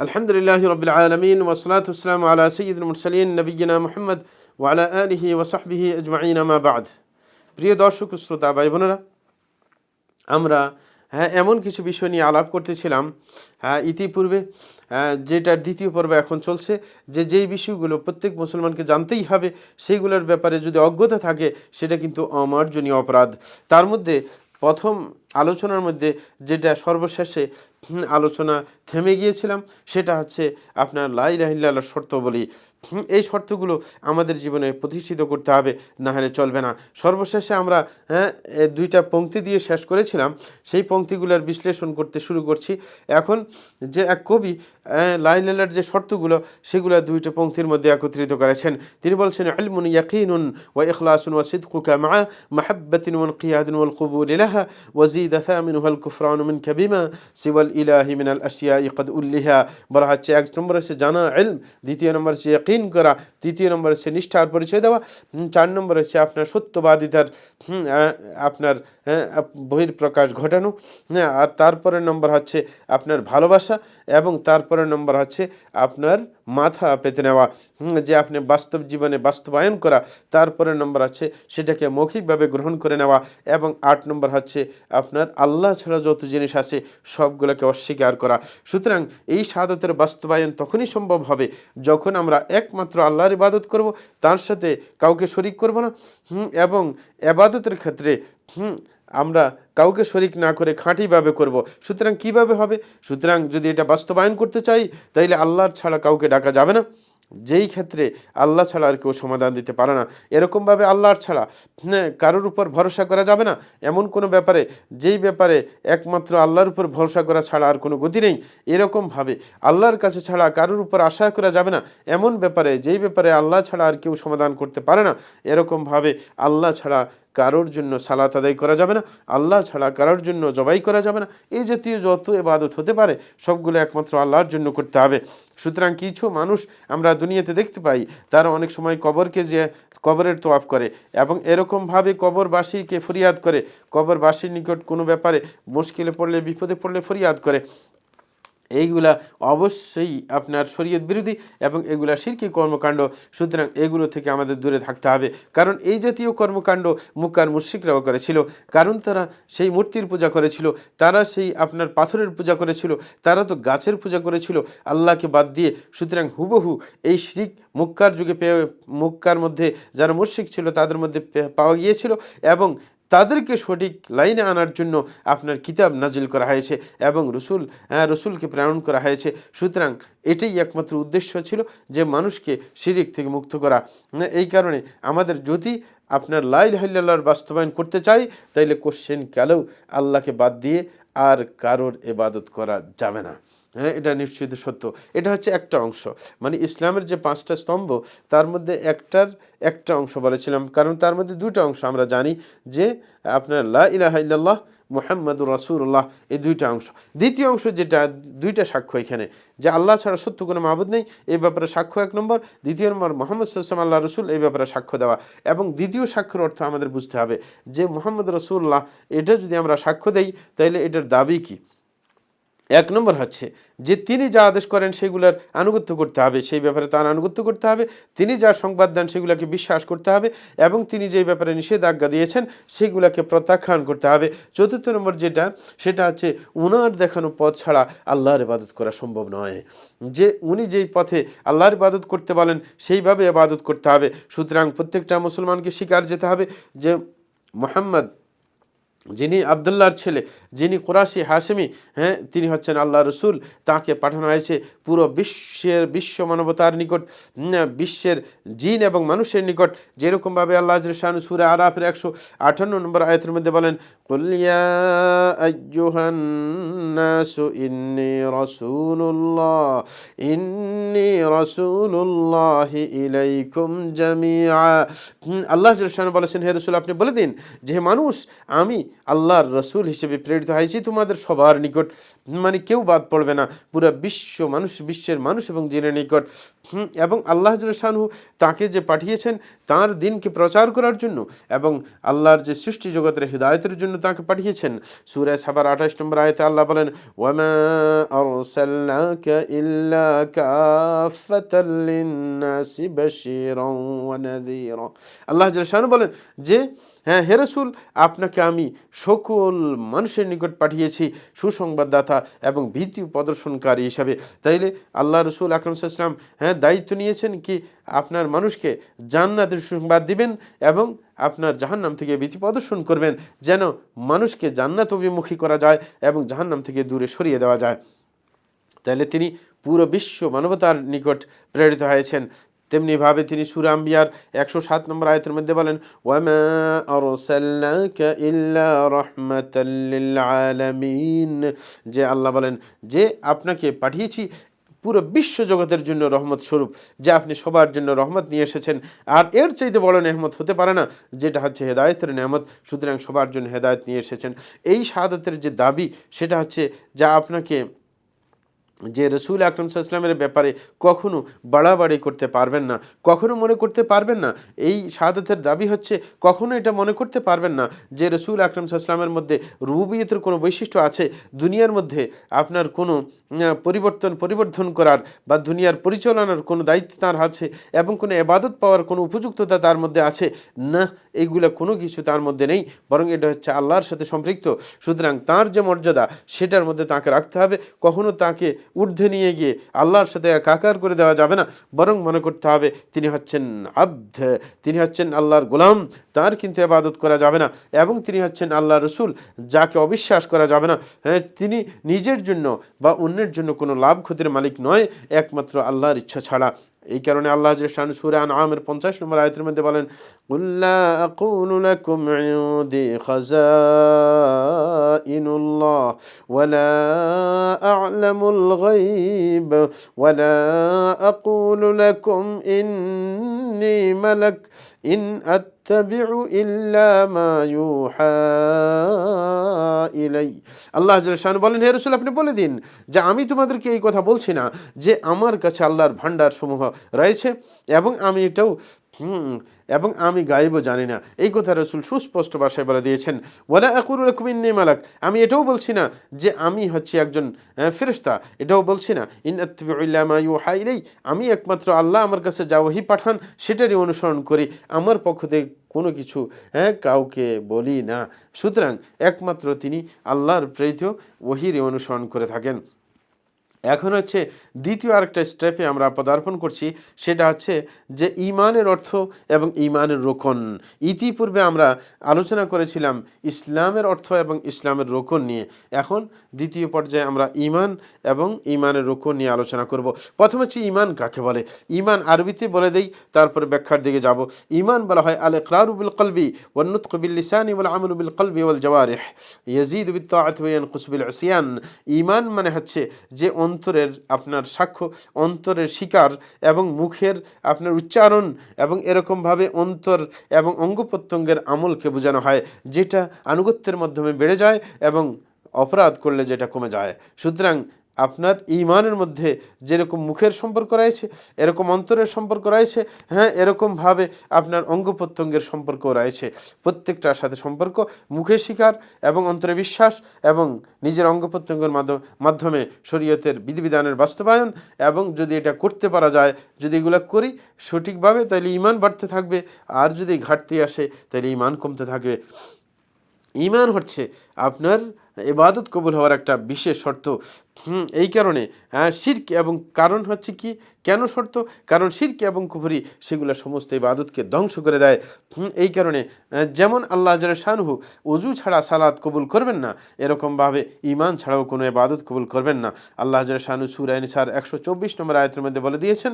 আলহামদুলিল্লাহ রবিল আলমিন ওসলাত আসসালাম আলা সঈদুল মুরসালিন নবীনা মোহাম্মদ ওয়ালা আলহি ওসাহবিহি আজমাইন আমা বাদ। প্রিয় দর্শক শ্রোতা ভাই বোনেরা আমরা হ্যাঁ এমন কিছু বিষয় নিয়ে আলাপ করতেছিলাম হ্যাঁ ইতিপূর্বে হ্যাঁ, যেটার দ্বিতীয় পর্ব এখন চলছে যে যেই বিষয়গুলো প্রত্যেক মুসলমানকে জানতেই হবে সেইগুলোর ব্যাপারে যদি অজ্ঞতা থাকে সেটা কিন্তু অমার্জনীয় অপরাধ। তার মধ্যে প্রথম আলোচনার মধ্যে যেটা সর্বশেষে আলোচনা থেমে গিয়েছিলাম। সেটা হচ্ছে আপনার লাই রাহিল্লার শর্ত বলি এই শর্তগুলো আমাদের জীবনে প্রতিষ্ঠিত করতে হবে, না হলে চলবে না। সর্বশেষে আমরা হ্যাঁ দুইটা পংক্তি দিয়ে শেষ করেছিলাম, সেই পংক্তিগুলোর বিশ্লেষণ করতে শুরু করছি। এখন যে এক কবি লাইন লাইলার যে শর্তগুলো, সেগুলো দুইটা পংক্তির মধ্যে একত্রিত করেছেন। তিনি বলছেন আলমুন ইয়াকিনুন ওয়া ইখলাসুন ওয়া সিদকুকা মা মাহাব্বাতিন ওয়া কিয়াদুন ওয়াল কবুল লাহা ওয়াজিদ থামিনুহা আল কুফরান মিন কাবিমা সিওয়াল ইলাহি মিনাল আশিয়াই কদ উল্লিহা। বলা হচ্ছে, এক নম্বর হচ্ছে, জানা ইলম। দ্বিতীয় নম্বর হচ্ছে ইয়াকিন করা, তৃতীয় নম্বর হচ্ছে নিষ্ঠার পরিচয় দেওয়া চার নম্বর হচ্ছে আপনার সত্যবাদিতার আপনার বহির প্রকাশ বহির্প্রকাশ ঘটানো আর তারপরের নম্বর হচ্ছে আপনার ভালোবাসা এবং তারপরের নম্বর হচ্ছে আপনার মাথা পেতে নেওয়া। যে আপনি বাস্তব জীবনে বাস্তবায়ন করা তারপরের নম্বর আছে সেটাকে মৌখিকভাবে গ্রহণ করে নেওয়া এবং আট নম্বর হচ্ছে আপনার আল্লাহ ছাড়া যত জিনিস আছে সবগুলোকে অস্বীকার করা। সুতরাং এই সাদতের বাস্তবায়ন তখনই সম্ভব হবে যখন আমরা একমাত্র আল্লাহর ইবাদত করব তার সাথে কাউকে শরিক করব না। এবং এবাদতের ক্ষেত্রে হুম, আমরা কাউকে শরিক না করে খাঁটিভাবে করব। সুতরাং কীভাবে হবে? সুতরাং যদি এটা বাস্তবায়ন করতে চাই, তাইলে আল্লাহর ছাড়া কাউকে ডাকা যাবে না। যেই ক্ষেত্রে আল্লাহ ছাড়া আর কেউ সমাধান দিতে পারে না, এরকমভাবে আল্লাহর ছাড়া হ্যাঁ কারোর উপর ভরসা করা যাবে না। এমন কোনো ব্যাপারে, যেই ব্যাপারে একমাত্র আল্লাহর উপর ভরসা করা ছাড়া আর কোনো গতি নেই, এরকমভাবে আল্লাহর কাছে ছাড়া কারোর উপর আশা করা যাবে না। এমন ব্যাপারে, যেই ব্যাপারে আল্লাহ ছাড়া আর কেউ সমাধান করতে পারে না, এরকমভাবে আল্লাহ ছাড়া কারোর জন্য সালাত আদায় করা যাবে না, আল্লাহ ছাড়া কারোর জন্য জবাই করা যাবে না। এই জাতীয় যত এবাদত হতে পারে, সবগুলো একমাত্র আল্লাহর জন্য করতে হবে। সুতরাং কিছু মানুষ আমরা দুনিয়াতে দেখতে পাই, তারা অনেক সময় কবরকে যে, কবরের তোয়াফ করে এবং এরকমভাবে কবরবাসীকে ফরিয়াদ করে। কবরবাসীর নিকট কোনো ব্যাপারে মুশকিলে পড়লে, বিপদে পড়লে ফরিয়াদ করে। এইগুলা অবশ্যই আপনার শরীয়ত বিরোধী এবং এগুলা শিরকি কর্মকাণ্ড, সুতরাং এগুলো থেকে আমাদের দূরে থাকতে হবে। কারণ এই জাতীয় কর্মকাণ্ড মুক্কার মুশ্রিকরাও করেছিল, কারণ তারা সেই মূর্তির পূজা করেছিল, তারা সেই আপনার পাথরের পূজা করেছিল, তারা তো গাছের পূজা করেছিল, আল্লাহকে বাদ দিয়ে। সুতরাং হুবহু এই শিরিক মুক্কার যুগে পেয়ে, মুক্কার মধ্যে যারা মুশ্রিক ছিল তাদের মধ্যে পাওয়া গিয়েছিল এবং তাদেরকে সঠিক লাইনে আনার জন্য আপনার কিতাব নাজিল করা হয়েছে এবং রসুল রসুলকে প্রেরণ করা হয়েছে। সুতরাং এটাই একমাত্র উদ্দেশ্য ছিল যে মানুষকে শিরিক থেকে মুক্ত করা। এই কারণে আমাদের যদি আপনার লাইল হাল্লার বাস্তবায়ন করতে চাই, তাইলে কোশ্চেন কালেও আল্লাহকে বাদ দিয়ে আর কারোর এবাদত করা যাবে না। হ্যাঁ এটা নিশ্চিত সত্য। এটা হচ্ছে একটা অংশ। মানে ইসলামের যে পাঁচটা স্তম্ভ, তার মধ্যে একটার একটা অংশ বলেছিলাম। কারণ তার মধ্যে দুটো অংশ আমরা জানি যে আপনার লা ইলাহা ইল্লাল্লাহ, মুহাম্মাদুর রাসূলুল্লাহ, এই দুইটা অংশ। দ্বিতীয় অংশ যেটা, দুইটা সাক্ষ্য এখানে। যে আল্লাহ ছাড়া সত্য কোনো মাহবুদ নেই, এই ব্যাপারে সাক্ষ্য এক নম্বর। দ্বিতীয় নম্বর, মোহাম্মদ সাল্লাম আল্লাহ রসুল, এই ব্যাপারে সাক্ষ্য দেওয়া। এবং দ্বিতীয় সাক্ষ্যের অর্থ আমাদের বুঝতে হবে যে মোহাম্মদ রসুল্লাহ এটা যদি আমরা সাক্ষ্য দেই তাহলে এটার দাবি কী? এক নম্বর হচ্ছে যে তিনি যা আদেশ করেন সেগুলোর আনুগত্য করতে হবে, সেই ব্যাপারে তার আনুগত্য করতে হবে, তিনি যা সংবাদ দেন সেগুলোকে বিশ্বাস করতে হবে এবং তিনি যেই ব্যাপারে নিষেধাজ্ঞা দিয়েছেন সেগুলোকে প্রত্যাখ্যান করতে হবে। চতুর্থ নম্বর যেটা, সেটা হচ্ছে উনার দেখানো পথ ছাড়া আল্লাহর ইবাদত করা সম্ভব নয়। যে উনি যেই পথে আল্লাহর ইবাদত করতে বলেন সেইভাবে ইবাদত করতে হবে। সুতরাং প্রত্যেকটা মুসলমানকে স্বীকার যেতে হবে যে মোহাম্মদ যিনি আবদুল্লাহর ছেলে, যিনি কোরাশি হাসেমি হ্যাঁ তিনি হচ্ছেন আল্লাহ রসুল, তাকে পাঠানো হয়েছে পুরো বিশ্বের বিশ্ব মানবতার নিকট বিশ্বের জিন এবং মানুষের নিকট। যেরকমভাবে আল্লাহ সুরে আরাফের একশো আঠান্ন নম্বর আয়তের মধ্যে বলেন কলিয়া আইয়ুহান্নাসু ইন্নি রাসূলুল্লাহ ইন্নি রাসূলুল্লাহ ইলাইকুম জামিআ হুম, আল্লাহ শাহানু বলেছেন হে রসুল আপনি বলে দিন যে মানুষ আমি আল্লাহর রসুল হিসেবে প্রেরিত হয়েছি তোমাদের সবার নিকট। মানে কেউ বাদ পড়বে না পুরো বিশ্ব মানুষ বিশ্বের মানুষ এবং জিনের নিকট। এবং আল্লাহ শাহু তাকে যে পাঠিয়েছেন তার দিনকে প্রচার করার জন্য এবং আল্লাহর যে সৃষ্টি জগতের হৃদায়তের জন্য তাকে পাঠিয়েছেন। সুরে সাবার আঠাশ নম্বর আয়তে আল্লাহ বলেন, ওয়ামা আরসালনাকা ইল্লা কাফাতাল লিন্নাসি বাশীরাও ওয়া নাযীরা। আল্লাহ শাহু বলেন যে হ্যাঁ হে রসুল, আপনাকে আমি সকল মানুষের নিকট পাঠিয়েছি সুসংবাদদাতা এবং ভীতি প্রদর্শনকারী হিসাবে। তাইলে আল্লাহ রসুল আকরম সাল্লাম হ্যাঁ দায়িত্ব নিয়েছেন কি আপনার মানুষকে জান্নাতের সুসংবাদ দিবেন এবং আপনার জাহান্নাম থেকে ভীতি প্রদর্শন করবেন যেন মানুষকে জান্নাত অভিমুখী করা যায় এবং জাহান্নাম থেকে দূরে সরিয়ে দেওয়া যায়। তাহলে তিনি পুরো বিশ্ব মানবতার নিকট প্রেরিত হয়েছেন। তেমনিভাবে তিনি সুরাম্বিয়ার একশো সাত নম্বর আয়তের মধ্যে বলেন আলামিন। যে আল্লাহ বলেন, যে আপনাকে পাঠিয়েছি পুরো বিশ্ব জগতের জন্য রহমত স্বরূপ, যে আপনি সবার জন্য রহমত নিয়ে এসেছেন। আর এর চাইতে বড় নেহমত হতে পারে না, যেটা হচ্ছে হেদায়তের নেহমত, সুতরাং সবার জন্য হেদায়ত নিয়ে এসেছেন। এই শাহাদাতের যে দাবি, সেটা হচ্ছে যা আপনাকে যে রসুল আকরম সাল্লামের ব্যাপারে কখনো বাড়াবাড়ি করতে পারবেন না, কখনো মনে করতে পারবেন না, এই শাহাদাতের দাবি হচ্ছে কখনো এটা মনে করতে পারবেন না যে রসুল আকরম সাল্লামের মধ্যে রুবিয়তের কোনো বৈশিষ্ট্য আছে, দুনিয়ার মধ্যে আপনার কোনো পরিবর্তন, পরিবর্ধন করার বা দুনিয়ার পরিচালনার কোনো দায়িত্ব তার আছে এবং কোনো এবাদত পাওয়ার কোনো উপযুক্ততা তার মধ্যে আছে? না, এইগুলো কোনো কিছু তার মধ্যে নেই, বরং এটা হচ্ছে আল্লাহর সাথে সম্পৃক্ত। সুতরাং তার যে মর্যাদা সেটার মধ্যে তাকে রাখতে হবে, কখনো তাকে ঊর্ধ্বে নিয়ে গিয়ে আল্লাহর সাথে একাকার করে দেওয়া যাবে না। বরং মনে করতে হবে, তিনি হচ্ছেন আব্ধ তিনি হচ্ছেন আল্লাহর গোলাম, তার কিন্তু এবাদত করা যাবে না। এবং তিনি হচ্ছেন আল্লাহ রসুল, যাকে অবিশ্বাস করা যাবে না। হ্যাঁ তিনি নিজের জন্য বা অন্যের জন্য কোনো লাভ ক্ষতির মালিক নয়, একমাত্র আল্লাহর ইচ্ছা ছাড়া। এই কারণে আল্লাহ শান সুরে আন আমের পঞ্চাশ নম্বর আয়তের মধ্যে বলেন উল্লা আকুলু লাকুম ইউদি খাজাইনুল্লাহ ওয়ালা আ'লামুল গায়ব ওয়ালা আকুলু লাকুম ইন্নী ملك إن أتبع إلا ما يوحى ইলাই আল্লাহ জলশান বলেন, হে রসুল, আপনি বলে দিন যে আমি তোমাদেরকে এই কথা বলছি না যে আমার কাছে আল্লাহর ভাণ্ডার সমূহ রয়েছে এবং আমি এটাও হুম, এবং আমি গাইবও জানি না। এই কথা রসুল সুস্পষ্ট ভাষায় বলে দিয়েছেন, ওয়ালা আকুরুল কুমিন্নি মালাক। আমি এটাও বলছি না যে আমি হচ্ছি একজন ফেরস্তা এটাও বলছি না, ইন আমি একমাত্র আল্লাহ আমার কাছে যা ওহি পাঠান, সেটারই অনুসরণ করি। আমার পক্ষ থেকে কোনো কিছু হ্যাঁ কাউকে বলি না। সুতরাং একমাত্র তিনি আল্লাহর প্রেরিত ওহির অনুসরণ করে থাকেন। এখন হচ্ছে দ্বিতীয় আরেকটা স্টেপে আমরা পদার্পণ করছি, সেটা হচ্ছে যে ইমানের অর্থ এবং ইমানের রোকন। ইতিপূর্বে আমরা আলোচনা করেছিলাম ইসলামের অর্থ এবং ইসলামের রোকন নিয়ে। এখন দ্বিতীয় পর্যায়ে আমরা ইমান এবং ইমানের রোকন নিয়ে আলোচনা করব। প্রথম হচ্ছে ইমান কাকে বলে? ইমান আরবিতে বলে দেই, তারপর ব্যাখ্যার দিকে যাব। ইমান বলা হয় আল ইকরারুবিল কলবি ওয়ান্নুত কবিল লিসানি ওয়াল আমলুবিল কলবি ওয়াল জওয়ারিহ ইয়াজিদ বিত তাআত ওয়া বিল ইমান মানে হচ্ছে যে অন্তরের আপনার সাক্ষ্য, অন্তরের শিকার এবং মুখের আপনার উচ্চারণ এবং এরকমভাবে অন্তর এবং অঙ্গ প্রত্যঙ্গের আমলকে বোঝানো হয়, যেটা আনুগত্যের মাধ্যমে বেড়ে যায় এবং অপরাধ করলে যেটা কমে যায়। সুতরাং আপনার ইমানের মধ্যে যেরকম মুখের সম্পর্ক রয়েছে, এরকম অন্তরের সম্পর্ক রয়েছে হ্যাঁ এরকমভাবে আপনার অঙ্গ প্রত্যঙ্গের সম্পর্ক রয়েছে। প্রত্যেকটার সাথে সম্পর্ক মুখের শিকার এবং অন্তরে বিশ্বাস এবং নিজের অঙ্গ প্রত্যঙ্গের মাধ্যমে শরীয়তের বিধিবিধানের বাস্তবায়ন এবং যদি এটা করতে পারা যায়, যদি এগুলো করি সঠিকভাবে, তাহলে ইমান বাড়তে থাকবে। আর যদি ঘাটতি আসে, তাহলে ইমান কমতে থাকবে। ইমান হচ্ছে আপনার এবাদত কবুল হওয়ার একটা বিশেষ শর্ত। এই কারণে শির্ক এবং কারণ হচ্ছে কি? কেন শর্ত? কারণ শির্ক এবং কুফরি সেগুলো সমস্ত ইবাদতকে ধ্বংস করে দেয়। এই কারণে যেমন আল্লাহ শাহরুহু অজু ছাড়া সালাদ কবুল করবেন না, এরকমভাবে ইমান ছাড়াও কোনো ইবাদত কবুল করবেন না। আল্লাহ শাহনু সুরাইন সার একশো চব্বিশ নম্বর আয়তের মধ্যে বলে দিয়েছেন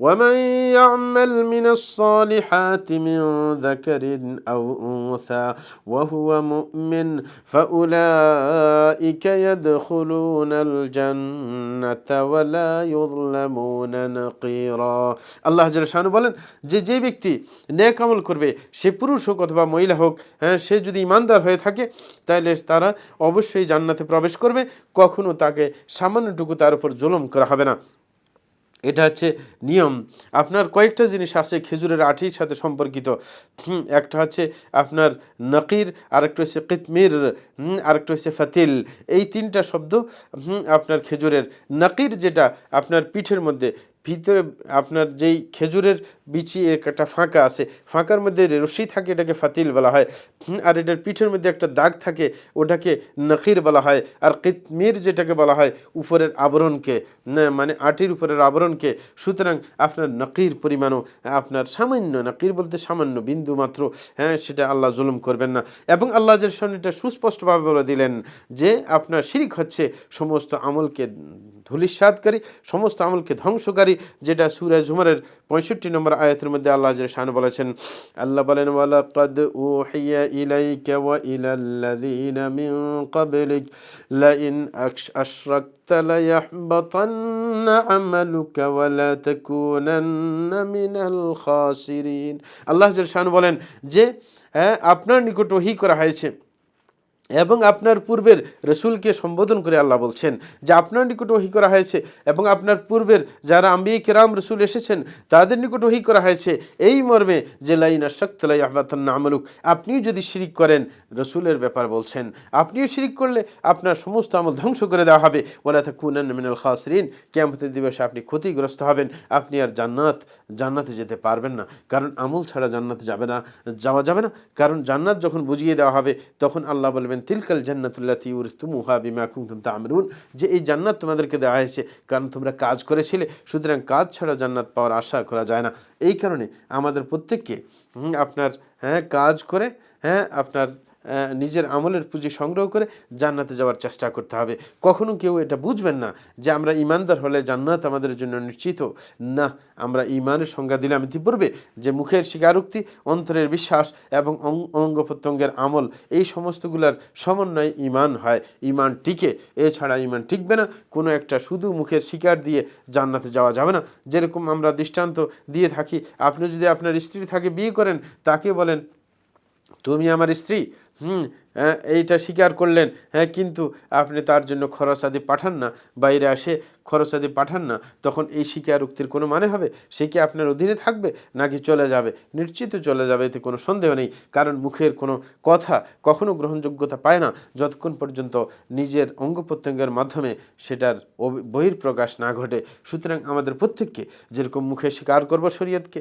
ومن يعمل من الصالحات من ذكر أو أنثى وهو مؤمن فأولئك يدخلون الجنة ولا يظلمون نقيرا আল্লাহ শানু বলেন যে যে ব্যক্তি নেক আমল করবে সে পুরুষ হোক অথবা মহিলা হোক হ্যাঁ সে যদি ইমানদার হয়ে থাকে তাহলে তারা অবশ্যই জান্নাতে প্রবেশ করবে কখনো তাকে সামান্যটুকু তার উপর জুলুম করা হবে না এটা হচ্ছে নিয়ম। আপনার কয়েকটা জিনিস আছে খেজুরের আঠির সাথে সম্পর্কিত। একটা হচ্ছে আপনার নকির, আরেকটা হচ্ছে কিতমির আরেকটা হচ্ছে ফাতিল। এই তিনটা শব্দ আপনার খেজুরের নকির যেটা আপনার পিঠের মধ্যে ভিতরে আপনার যেই খেজুরের বিচি একটা ফাঁকা আছে, ফাঁকার মধ্যে রশি থাকে এটাকে ফাতিল বলা হয়। আর এটার পিঠের মধ্যে একটা দাগ থাকে, ওটাকে নকির বলা হয়। আর কিতমির যেটাকে বলা হয়, উপরের আবরণকে মানে আটির উপরের আবরণকে। সুতরাং আপনার নকির পরিমাণও, আপনার সামান্য, নকির বলতে সামান্য বিন্দু মাত্র হ্যাঁ সেটা আল্লাহ জুলুম করবেন না। এবং আল্লাহ সামনে এটা সুস্পষ্টভাবে বলে দিলেন যে, আপনার শিরিক হচ্ছে সমস্ত আমলকে ধুলিস্বাদকারী সমস্ত আমলকে ধ্বংসকারী, যেটা সুরাজ ঝুমারের পঁয়ষট্টি নম্বর আয়াতের মধ্যে আল্লাহ শাহান বলেছেন। আল্লাহ বলেন ওয়া আল্লাহ শাহান বলেন যে হ্যাঁ আপনার নিকট ওহি করা হয়েছে। এবং আপনার পূর্বের রসুলকে সম্বোধন করে আল্লাহ বলছেন যে আপনার নিকট ওহি করা হয়েছে এবং আপনার পূর্বের যারা আম্বি কেরাম রসুল এসেছেন, তাদের নিকট ওহি করা হয়েছে। এই মর্মে যে লাইনা শক্তলাই আহ্বাতান্না আমলুক, আপনিও যদি শিরিক করেন, রসুলের ব্যাপার বলছেন। আপনিও শিরিক করলে আপনার সমস্ত আমল ধ্বংস করে দেওয়া হবে। ওলা তা কুনান মিনাল খাসরিন কেমতের দিবসে আপনি ক্ষতিগ্রস্ত হবেন। আপনি আর জান্নাত জান্নাতে যেতে পারবেন না। কারণ আমল ছাড়া জান্নাতে যাবে না, যাওয়া যাবে না। কারণ জান্নাত যখন বুঝিয়ে দেওয়া হবে, তখন আল্লাহ বলবেন, তিলকাল জান্নাতুল্লাতি উরিস্তুমুহা বিমা কুমতুম তামরুন যে এই জান্নাত তোমাদেরকে দেওয়া হয়েছে, কারণ তোমরা কাজ করেছিলে, সুতরাং কাজ ছাড়া জান্নাত পাওয়ার আশা করা যায় না। এই কারণে আমাদের প্রত্যেককে আপনার হ্যাঁ কাজ করে হ্যাঁ আপনার নিজের আমলের পুঁজি সংগ্রহ করে জান্নাতে যাওয়ার চেষ্টা করতে হবে। কখনো কেউ এটা বুঝবেন না যে আমরা ইমানদার হলে জান্নাত আমাদের জন্য নিশ্চিত। না, আমরা ইমানের সংজ্ঞা দিলাম ইতিপূর্বে যে মুখের স্বীকারোক্তি, অন্তরের বিশ্বাস এবং অঙ্গ প্রত্যঙ্গের আমল, এই সমস্তগুলোর সমন্বয়ে ইমান হয়। ইমান টিকে, এছাড়া ইমান টিকবে না। কোনো একটা শুধু মুখের শিকার দিয়ে জান্নাতে যাওয়া যাবে না। যেরকম আমরা দৃষ্টান্ত দিয়ে থাকি, আপনি যদি আপনার স্ত্রী থাকে বিয়ে করেন, তাকে বলেন, তুমি আমার স্ত্রী হুম হ্যাঁ এইটা স্বীকার করলেন হ্যাঁ কিন্তু আপনি তার জন্য খরচ আদি পাঠান না, বাইরে আসে খরচ আদি পাঠান না, তখন এই স্বীকারোক্তির কোনো মানে হবে? সে কি আপনার অধীনে থাকবে নাকি চলে যাবে? নিশ্চিত চলে যাবে, এতে কোনো সন্দেহ নেই, কারণ মুখের কোনো কথা কখনো গ্রহণযোগ্যতা পায় না, যতক্ষণ পর্যন্ত নিজের অঙ্গ প্রত্যঙ্গের মাধ্যমে সেটার বহির্প্রকাশ না ঘটে। সুতরাং আমাদের প্রত্যেককে যেরকম মুখে স্বীকার করব শরীয়তকে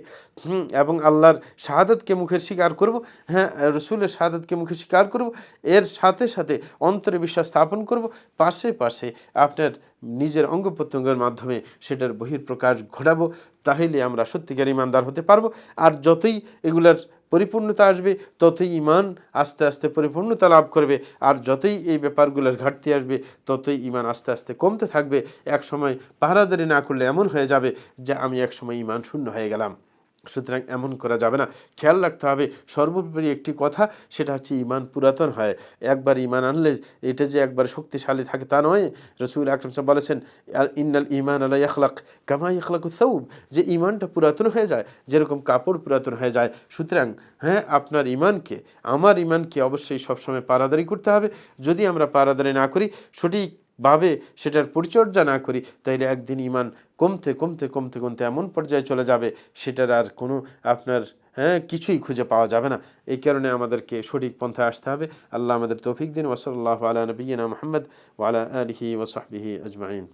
এবং আল্লাহর শাহাদতকে মুখের স্বীকার করব হ্যাঁ রসুলের শাহাদতকে মুখে স্বীকার করব এর সাথে সাথে অন্তরে বিশ্বাস স্থাপন করব। পাশে পাশে আপনার নিজের অঙ্গ প্রত্যঙ্গের মাধ্যমে সেটার বহির্প্রকাশ ঘটাবো। তাহলে আমরা সত্যিকার ইমানদার হতে পারব। আর যতই এগুলার পরিপূর্ণতা আসবে, ততই ইমান আস্তে আস্তে পরিপূর্ণতা লাভ করবে। আর যতই এই ব্যাপারগুলোর ঘাটতি আসবে, ততই ইমান আস্তে আস্তে কমতে থাকবে। এক সময় পাহারাদারি না করলে এমন হয়ে যাবে যে আমি এক সময় ইমান শূন্য হয়ে গেলাম। সুতরাং এমন করা যাবে না। খেয়াল রাখতে হবে সর্বোপরি একটি কথা, সেটা হচ্ছে ইমান পুরাতন হয়। একবার ইমান আনলে, এটা যে একবার শক্তিশালী থাকে তা নয়। রসুল আকরম সাহেব বলেছেন আর ইন্নাল ইমান আল্লাহ ইখলাক কামা ইখলাক সৌব যে ইমানটা পুরাতন হয়ে যায়, যেরকম কাপড় পুরাতন হয়ে যায়। সুতরাং হ্যাঁ আপনার ইমানকে আমার ইমানকে অবশ্যই সবসময় পারাদারি করতে হবে। যদি আমরা পারাদারি না করি, সঠিক ভাবে সেটার পরিচর্যা না করি, তাইলে একদিন ইমান কমতে কমতে কমতে কমতে এমন পর্যায়ে চলে যাবে, সেটার আর কোনো আপনার হ্যাঁ কিছুই খুঁজে পাওয়া যাবে না। এই কারণে আমাদেরকে সঠিক পন্থায় আসতে হবে। আল্লাহ আমাদের তৌফিক দিন। ওসল্লাহ আলা নবীনা মোহাম্মদ ওয়ালা আলহি ওসহবিহি আজমাইন।